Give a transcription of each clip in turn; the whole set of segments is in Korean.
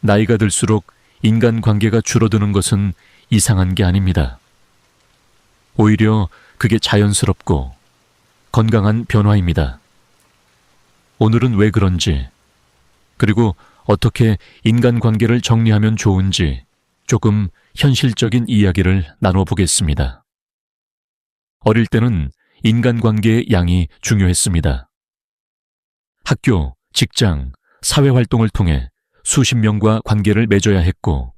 나이가 들수록 인간 관계가 줄어드는 것은 이상한 게 아닙니다. 오히려 그게 자연스럽고 건강한 변화입니다. 오늘은 왜 그런지, 그리고 어떻게 인간 관계를 정리하면 좋은지 조금 현실적인 이야기를 나눠보겠습니다. 어릴 때는 인간 관계의 양이 중요했습니다. 학교, 직장, 사회활동을 통해 수십 명과 관계를 맺어야 했고,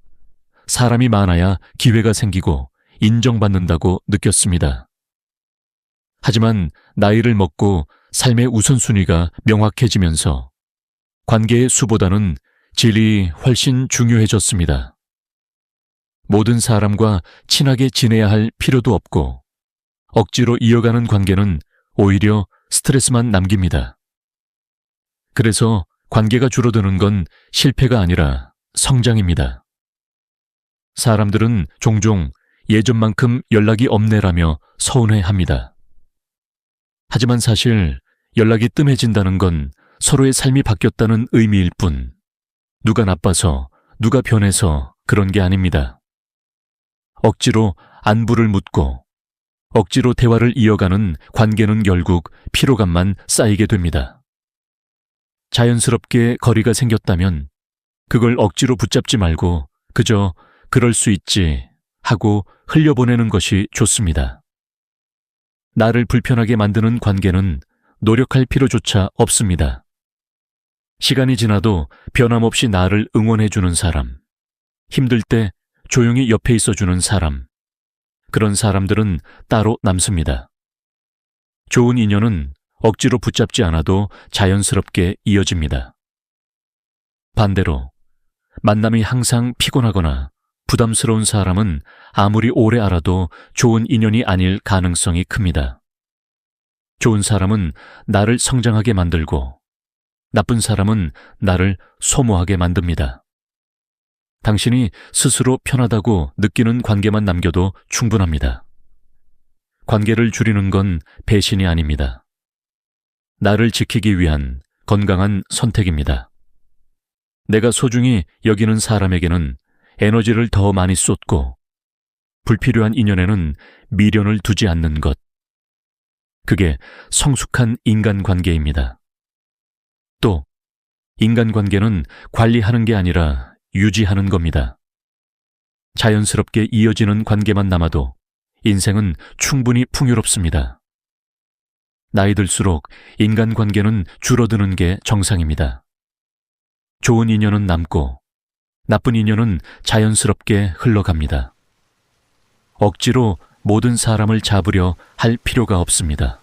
사람이 많아야 기회가 생기고 인정받는다고 느꼈습니다. 하지만 나이를 먹고 삶의 우선순위가 명확해지면서 관계의 수보다는 질이 훨씬 중요해졌습니다. 모든 사람과 친하게 지내야 할 필요도 없고, 억지로 이어가는 관계는 오히려 스트레스만 남깁니다. 그래서 관계가 줄어드는 건 실패가 아니라 성장입니다. 사람들은 종종 예전만큼 연락이 없네라며 서운해 합니다. 하지만 사실 연락이 뜸해진다는 건 서로의 삶이 바뀌었다는 의미일 뿐, 누가 나빠서, 누가 변해서 그런 게 아닙니다. 억지로 안부를 묻고, 억지로 대화를 이어가는 관계는 결국 피로감만 쌓이게 됩니다. 자연스럽게 거리가 생겼다면 그걸 억지로 붙잡지 말고 그저 그럴 수 있지 하고 흘려보내는 것이 좋습니다. 나를 불편하게 만드는 관계는 노력할 필요조차 없습니다. 시간이 지나도 변함없이 나를 응원해주는 사람, 힘들 때 조용히 옆에 있어주는 사람, 그런 사람들은 따로 남습니다. 좋은 인연은 억지로 붙잡지 않아도 자연스럽게 이어집니다. 반대로 만남이 항상 피곤하거나 부담스러운 사람은 아무리 오래 알아도 좋은 인연이 아닐 가능성이 큽니다. 좋은 사람은 나를 성장하게 만들고 나쁜 사람은 나를 소모하게 만듭니다. 당신이 스스로 편하다고 느끼는 관계만 남겨도 충분합니다. 관계를 줄이는 건 배신이 아닙니다. 나를 지키기 위한 건강한 선택입니다. 내가 소중히 여기는 사람에게는 에너지를 더 많이 쏟고 불필요한 인연에는 미련을 두지 않는 것. 그게 성숙한 인간관계입니다. 또, 인간관계는 관리하는 게 아니라 유지하는 겁니다. 자연스럽게 이어지는 관계만 남아도 인생은 충분히 풍요롭습니다. 나이 들수록 인간관계는 줄어드는 게 정상입니다. 좋은 인연은 남고 나쁜 인연은 자연스럽게 흘러갑니다. 억지로 모든 사람을 잡으려 할 필요가 없습니다.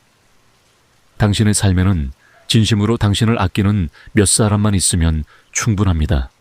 당신의 삶에는 진심으로 당신을 아끼는 몇 사람만 있으면 충분합니다.